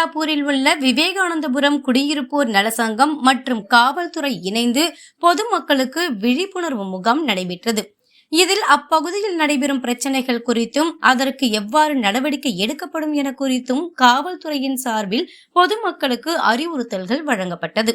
மயிலாப்பூரில் உள்ள விவேகானந்தபுரம் குடியிருப்போர் நலசங்கம் மற்றும் காவல்துறை இணைந்து பொதுமக்களுக்கு விழிப்புணர்வு முகாம் நடைபெற்றது. இதில் அப்பகுதியில் நடைபெறும் பிரச்சனைகள் குறித்தும் அதற்கு எவ்வாறு நடவடிக்கை எடுக்கப்படும் என குறித்தும் காவல்துறையின் சார்பில் பொதுமக்களுக்கு அறிவுறுத்தல்கள் வழங்கப்பட்டது.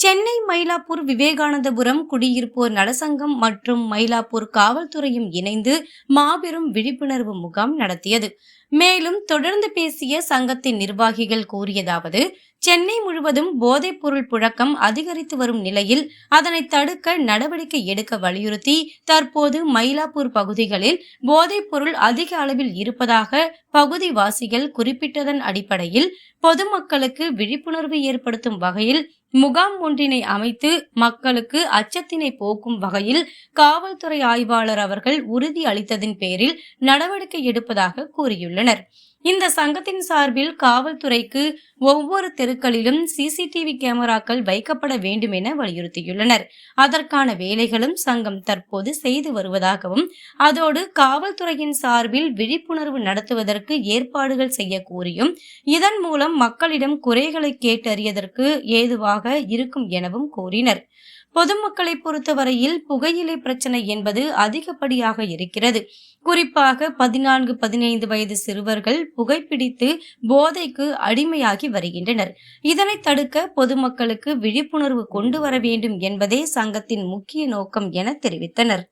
சென்னை மயிலாப்பூர் விவேகானந்தபுரம் குடியிருப்போர் நலசங்கம் மற்றும் மயிலாப்பூர் காவல்துறையும் இணைந்து மாபெரும் விழிப்புணர்வு முகாம் நடத்தியது. மேலும் தொடர்ந்து பேசிய சங்கத்தின் நிர்வாகிகள் கூறியதாவது சென்னை முழுவதும் போதைப்பொருள் புழக்கம் அதிகரித்து வரும் நிலையில் அதனை தடுக்க நடவடிக்கை எடுக்க வலியுறுத்தி தற்போது மயிலாப்பூர் பகுதிகளில் போதைப்பொருள் அதிக அளவில் இருப்பதாக பகுதிவாசிகள் குறிப்பிட்டதன் அடிப்படையில் பொதுமக்களுக்கு விழிப்புணர்வு ஏற்படுத்தும் வகையில் முகாம் ஒன்றினை அமைத்து மக்களுக்கு அச்சத்தினை போக்கும் வகையில் காவல்துறை ஆய்வாளர் அவர்கள் உறுதி அளித்ததின் பேரில் நடவடிக்கை எடுப்பதாக கூறியுள்ளனர். இந்த சங்கத்தின் சார்பில் காவல்துறைக்கு ஒவ்வொரு தெருக்களிலும் சிசிடிவி கேமராக்கள் வைக்கப்பட வேண்டும் என வலியுறுத்தியுள்ளனர். அதற்கான வேலைகளும் சங்கம் தற்போது செய்து வருவதாகவும் அதோடு காவல்துறையின் சார்பில் விழிப்புணர்வு நடத்துவதற்கு ஏற்பாடுகள் செய்ய கூறியும் இதன் மூலம் மக்களிடம் குறைகளை கேட்டறியதற்கு ஏதுவாக இருக்கும் எனவும் கூறினர். பொதுமக்களை பொறுத்தவரையில் புகையிலை பிரச்சனை என்பது அதிகப்படியாக இருக்கிறது. குறிப்பாக பதினான்கு பதினைந்து வயது சிறுவர்கள் புகைப்பிடித்து போதைக்கு அடிமையாகி வருகின்றனர். இதனை தடுக்க பொதுமக்களுக்கு விழிப்புணர்வு கொண்டு வர வேண்டும் என்பதே சங்கத்தின் முக்கிய நோக்கம் என தெரிவித்தனர்.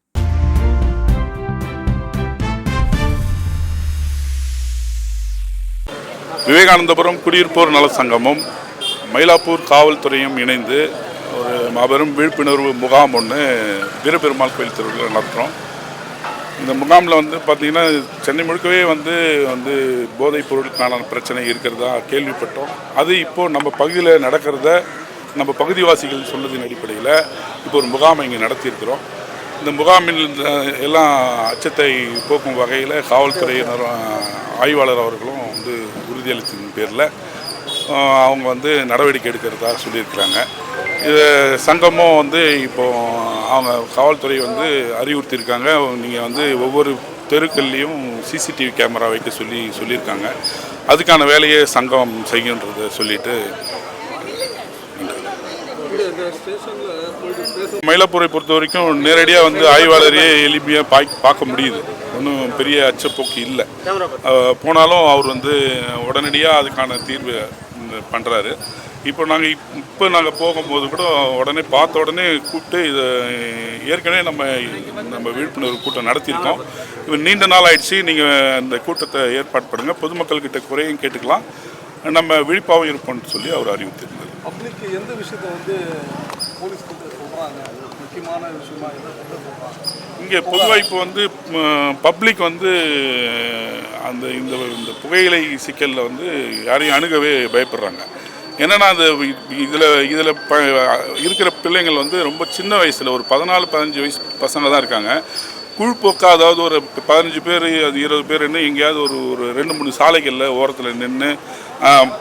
விவேகானந்தபுரம் குடியிருப்போர் நல சங்கமும் மயிலாப்பூர் காவல்துறையும் இணைந்து ஒரு மாபெரும் விழிப்புணர்வு முகாம் ஒன்று வீரபெருமாள் கோயில் திருவிழா நடத்துகிறோம் இந்த முகாமில் வந்து பார்த்திங்கன்னா சென்னை முழுக்கவே வந்து வந்து போதைப் பொருளுக்கான பிரச்சனை இருக்கிறதா கேள்விப்பட்டோம். அது இப்போது நம்ம பகுதியில் நடக்கிறத நம்ம பகுதிவாசிகள் சொன்னதின் அடிப்படையில் இப்போ ஒரு முகாமை இங்கே நடத்தியிருக்கிறோம். இந்த முகாமில் எல்லாம் அச்சத்தை போக்கும் வகையில் காவல்துறையினர் ஆய்வாளர் அவர்களும் வந்து உறுதியளித்தின் பேரில் அவங்க வந்து நடவடிக்கை எடுக்கிறதா சொல்லியிருக்கிறாங்க இது சங்கமும் வந்து இப்போது அவங்க காவல்துறை வந்து அறிவுறுத்தியிருக்காங்க நீங்கள் வந்து ஒவ்வொரு தெருக்கள்லேயும் சிசிடிவி கேமரா வைக்க சொல்லி சொல்லியிருக்காங்க அதுக்கான வேலையை சங்கம் செய்யுன்றதை சொல்லிட்டு மயிலாப்பூரை பொறுத்த வரைக்கும் நேரடியாக வந்து ஆய்வாளரையே எளிமையாக பாய் பார்க்க முடியுது. ஒன்றும் பெரிய அச்சப்போக்கு இல்லை. போனாலும் அவர் வந்து உடனடியாக அதுக்கான தீர்வு பண்ணுறாரு இப்போ நாங்கள் இப்போ நாங்கள் போகும்போது கூட உடனே பார்த்த உடனே கூப்பிட்டு இதை ஏற்கனவே நம்ம நம்ம விழிப்புணர்வு கூட்டம் நடத்தியிருக்கோம். இப்போ நீண்ட நாள் ஆயிடுச்சு. நீங்கள் இந்த கூட்டத்தை ஏற்பாடு பண்ணுங்கள் பொதுமக்கள்கிட்ட குறையும் கேட்டுக்கலாம். நம்ம விழிப்பாகவும் இருப்போம்னு சொல்லி அவர் அறிவித்திருந்தார் எந்த விஷயத்த வந்து போலீஸ் கிட்ட முக்கியமான விஷயமா எதை இங்கே பொதுவாக இப்போ வந்து பப்ளிக் வந்து அந்த இந்த இந்த புகையிலை சிக்கலில் வந்து யாரையும் அணுகவே பயப்படுறாங்க. என்னென்னா அந்த இதில் இதில் ப இருக்கிற பிள்ளைங்கள் வந்து ரொம்ப சின்ன வயசில் ஒரு பதினாலு பதினஞ்சு வயசு பசங்க தான் இருக்காங்க. குழுப்போக்கா அதாவது ஒரு பதினஞ்சு பேர் அது இருபது பேர் என்ன எங்கேயாவது ஒரு ஒரு ரெண்டு மூணு சாலைகளில் ஓரத்தில் நின்று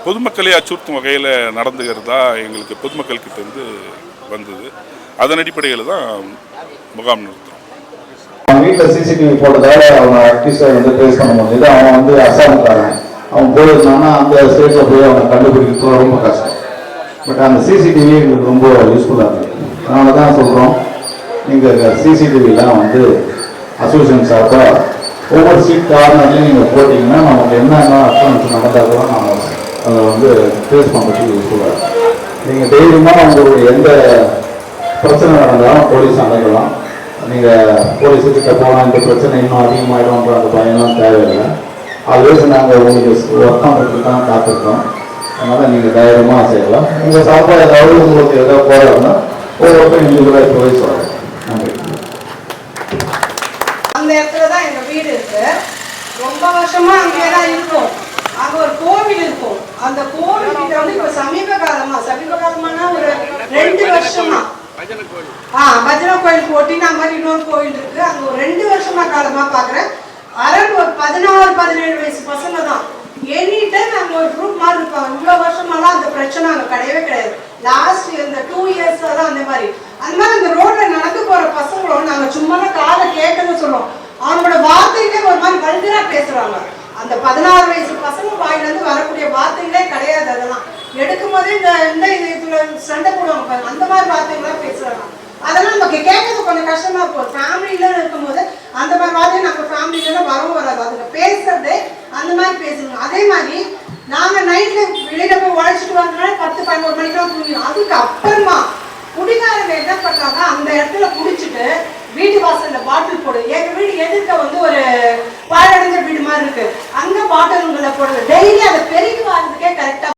பொதுமக்களே அச்சுறுத்தும் வகையில் நடந்துக்கிறதா எங்களுக்கு பொதுமக்கள்கிட்ட இருந்து வந்தது. அதன் அடிப்படையில் தான் முகாம் நடத்துகிறோம் அவன் வீட்டில் சிசிடிவி போட்டதால அவங்க அட்லீஸ்ட் வந்து ஃபேஸ் பண்ண முடியுது அவன் வந்து அசாமக்காரன் அவன் போயிருந்தான்னா அந்த ஸ்டேட்டில் போய் அவனை கண்டுபிடிக்கிறது ரொம்ப கஷ்டம். பட் அந்த சிசிடிவி எங்களுக்கு ரொம்ப யூஸ்ஃபுல்லாக இருக்குது அதனால தான் சொல்கிறோம் நீங்கள் சிசிடிவிலாம் வந்து அசோசியேஷன் சார்பாக ஒவ்வொரு சீட் கார்னர்லையும் நீங்கள் போட்டிங்கன்னா நமக்கு என்னென்ன அக்கௌண்ட்ஸ் நடந்தாலும் நம்ம அதை வந்து ஃபேஸ் பண்ணுறதுக்கு யூஸ்ஃபுல்லாக இருக்கும் நீங்கள் தைரியமாக உங்களுடைய எந்த பிரச்சனை நடந்தாலும் போலீஸ் அணுகலாம். நீங்கள் போலீஸ் கிட்ட போனால் இந்த பிரச்சனை இன்னும் அதிகமாகிடும்ன்ற அந்த பயம்லாம் தேவையில்லை. ஆல்வேஸ் நாங்கள் உங்களுக்கு ஒர்க் பண்ணுறதுக்கு தான் காத்திருக்கோம். அதனால் நீங்கள் தைரியமாக செய்யலாம். உங்கள் சார்பாக ஏதாவது உங்களுக்கு ஏதாவது போகிறோம்னா ஒவ்வொருத்தரும் இண்டிவிஜுவலாக போய் சொல்கிறேன் நன்றி. அந்த இடத்துல தான் எங்கள் வீடு இருக்கு. ரொம்ப வருஷமா அங்கே தான் இருக்கும். அங்கே ஒரு கோவில் இருக்கும். அந்த கோவில் கிட்ட வந்து இப்போ சமீப காலமா சமீப காலமானா ஒரு ரெண்டு வருஷமா. ஆ பஜனை கோயிலுக்கு ஒட்டினா மாதிரி இன்னொரு கோயில் இருக்கு. அங்க ஒரு ரெண்டு வருஷமா காலமா பாக்குறேன். அரண் ஒரு பதினாறு பதினேழு வயசு பசங்க தான். எனி டைம் அங்க ஒரு குரூப் மாதிரி இருப்பாங்க. இவ்வளவு வருஷமாலாம் அந்த பிரச்சனை அங்க கிடையவே கிடையாது. லாஸ்ட் இந்த டூ இயர்ஸ் தான் அந்த மாதிரி. அந்த மாதிரி அந்த ரோட்ல நடந்து போற பசங்களும் நாங்க சும்மா காலை கேட்கன்னு சொல்லுவோம் அவங்களோட வார்த்தைகளே ஒரு மாதிரி வல்கரா பேசுறாங்க. அந்த பதினாறு வயசு பசங்க வாயிலிருந்து வரக்கூடிய வார்த்தைகளே கிடையாது அதெல்லாம். எடுக்கும் போதே இந்த இந்த இதுல சண்டை போடுவாங்க அந்த மாதிரி வார்த்தைகள்லாம் பேசுறாங்க. அதெல்லாம் நமக்கு கேட்கறது கொஞ்சம் கஷ்டமா இருக்கும். ஃபேமிலியில இருக்கும்போது அந்த மாதிரி வார்த்தை நம்ம ஃபேமிலியில வரவும் வராது. அதுல பேசுறது அந்த மாதிரி பேசணும் அதே மாதிரி நாங்க நைட்ல வெளியில போய் உழைச்சிட்டு வந்தனால பத்து பதினோரு மணிக்கெல்லாம் தூங்கிடும் அதுக்கு அப்புறமா குடிகாரங்க என்ன பண்றாங்க? அந்த இடத்துல குடிச்சிட்டு வீட்டு வாசல்ல பாட்டில் போடு. எங்க வீடு எதிர்க்க வந்து ஒரு பாழடைஞ்ச வீடு மாதிரி இருக்கு. அங்க பாட்டில்களை போடுது டெய்லி அதை பெருகி வர்றதுக்கே கரெக்டா